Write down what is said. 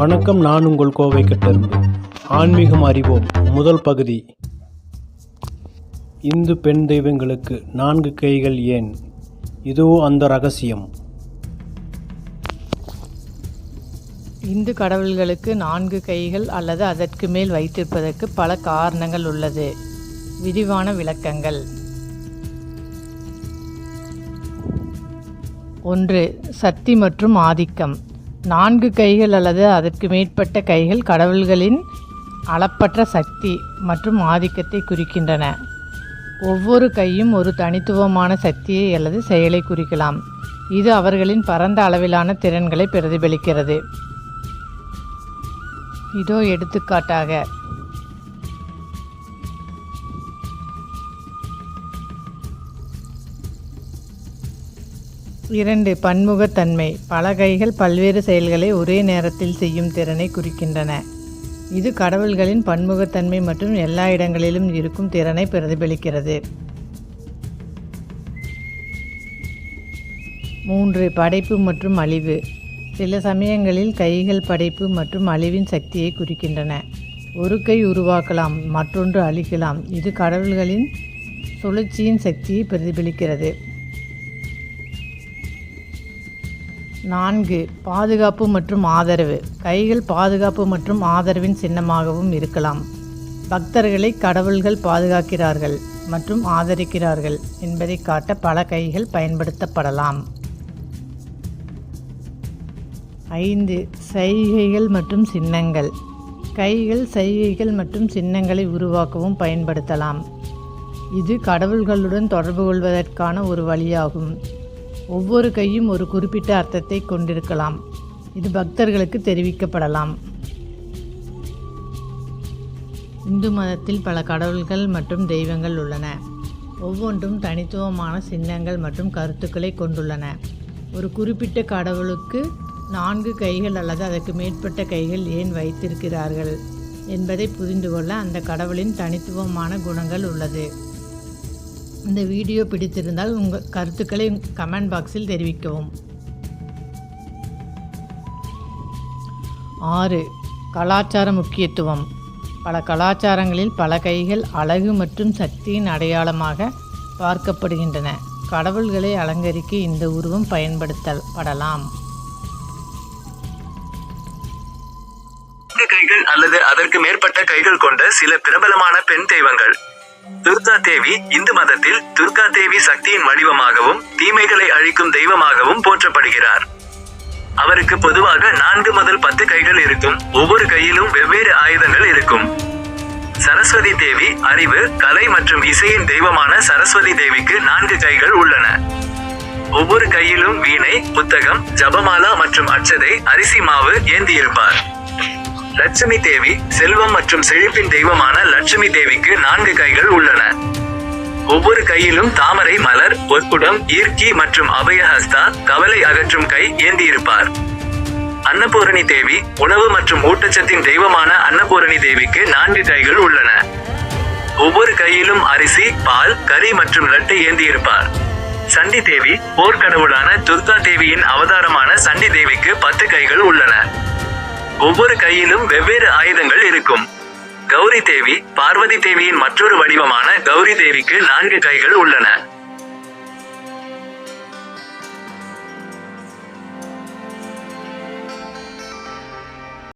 வணக்கம் நான் உங்கள் கோவை கட்டெரும்பு ஆன்மீகம் அறிவோம் முதல் பகுதி. இந்து பெண் தெய்வங்களுக்கு நான்கு கைகள் ஏன்? இதுவோ அந்த ரகசியம். இந்து கடவுள்களுக்கு நான்கு கைகள் அல்லது அதற்கு மேல் வைத்திருப்பதற்கு பல காரணங்கள் உள்ளது. விரிவான விளக்கங்கள். ஒன்று சக்தி மற்றும் ஆதிக்கம். நான்கு கைகள் அல்லது அதற்கு மேற்பட்ட கைகள் கடவுள்களின் அளப்பற்ற சக்தி மற்றும் ஆதிக்கத்தை குறிக்கின்றன. ஒவ்வொரு கையும் ஒரு தனித்துவமான சக்தியை அல்லது செயலை குறிக்கலாம். இது அவர்களின் பரந்த அளவிலான திறன்களை பிரதிபலிக்கிறது. இதோ எடுத்துக்காட்டாக இரண்டு பன்முகத்தன்மை. பல கைகள் பல்வேறு செயல்களை ஒரே நேரத்தில் செய்யும் திறனை குறிக்கின்றன. இது கடவுள்களின் பன்முகத்தன்மை மற்றும் எல்லா இடங்களிலும் இருக்கும் திறனை பிரதிபலிக்கிறது. மூன்று படைப்பு மற்றும் அழிவு. சில சமயங்களில் கைகள் படைப்பு மற்றும் அழிவின் சக்தியை குறிக்கின்றன. ஒரு கை உருவாக்கலாம் மற்றொன்று அழிக்கலாம். இது கடவுள்களின் சுழற்சியின் சக்தியை பிரதிபலிக்கிறது. நான்கு பாதுகாப்பு மற்றும் ஆதரவு. கைகள் பாதுகாப்பு மற்றும் ஆதரவின் சின்னமாகவும் இருக்கலாம். பக்தர்களை கடவுள்கள் பாதுகாக்கிறார்கள் மற்றும் ஆதரிக்கிறார்கள் என்பதை காட்ட பல கைகள் பயன்படுத்தப்படலாம். ஐந்து சைகைகள் மற்றும் சின்னங்கள். கைகள் சைகைகள் மற்றும் சின்னங்களை உருவாக்கவும் பயன்படுத்தலாம். இது கடவுள்களுடன் தொடர்பு கொள்வதற்கான ஒரு வழியாகும். ஒவ்வொரு கையும் ஒரு குறிப்பிட்ட அர்த்தத்தை கொண்டிருக்கலாம். இது பக்தர்களுக்கு தெரிவிக்கப்படலாம். இந்து மதத்தில் பல கடவுள்கள் மற்றும் தெய்வங்கள் உள்ளன. ஒவ்வொன்றும் தனித்துவமான சின்னங்கள் மற்றும் கருத்துக்களை கொண்டுள்ளன. ஒரு குறிப்பிட்ட கடவுளுக்கு நான்கு கைகள் அல்லது அதற்கு மேற்பட்ட கைகள் ஏன் வைத்திருக்கிறார்கள் என்பதை புரிந்து கொள்ள அந்த கடவுளின் தனித்துவமான குணங்கள் உள்ளது. இந்த வீடியோ பிடித்திருந்தால் உங்கள் கருத்துக்களை கமெண்ட் பாக்ஸில் தெரிவிக்கவும். ஆறு கலாச்சார முக்கியத்துவம். பல கலாச்சாரங்களில் பல கைகள் அழகு மற்றும் சக்தியின் அடையாளமாக பார்க்கப்படுகின்றன. கடவுள்களை அலங்கரிக்க இந்த உருவம் பயன்படுத்தப்படலாம். கைகள் அல்லது அதற்கு மேற்பட்ட கைகள் கொண்ட சில பிரபலமான பெண் தெய்வங்கள். துர்கா தேவி இந்து மதத்தில் துர்கா தேவி சக்தியின் வடிவமாகவும் தீமைகளை அழிக்கும் தெய்வமாகவும் போற்றப்படுகிறார். அவருக்கு பொதுவாக நான்கு முதல் பத்து கைகள் இருக்கும். ஒவ்வொரு கையிலும் வெவ்வேறு ஆயுதங்கள் இருக்கும். சரஸ்வதி தேவி அறிவு கலை மற்றும் இசையின் தெய்வமான சரஸ்வதி தேவிக்கு நான்கு கைகள் உள்ளன. ஒவ்வொரு கையிலும் வீணை புத்தகம் ஜபமாலா மற்றும் அச்சதை அரிசி மாவு ஏந்தியிருப்பார். லட்சுமி தேவி செல்வம் மற்றும் செழிப்பின் தெய்வமான லட்சுமி தேவிக்கு நான்கு கைகள் உள்ளன. ஒவ்வொரு கையிலும் தாமரை மலர் பொற்குடம் ஈர்க்கி மற்றும் அபயஹஸ்தா கவலை அகற்றும் கை ஏந்தியிருப்பார். அன்னபூரணி தேவி உணவு மற்றும் ஊட்டச்சத்தின் தெய்வமான அன்னபூரணி தேவிக்கு நான்கு கைகள் உள்ளன. ஒவ்வொரு கையிலும் அரிசி பால் கறி மற்றும் லட்டு ஏந்தியிருப்பார். சண்டி தேவி போர்க்கடவுளான துர்கா தேவியின் அவதாரமான சண்டி தேவிக்கு பத்து கைகள் உள்ளன. ஒவ்வொரு கையிலும் வெவ்வேறு ஆயுதங்கள் இருக்கும். கௌரி தேவி பார்வதி தேவியின் மற்றொரு வடிவமான கௌரி தேவிக்கு நான்கு கைகள் உள்ளன.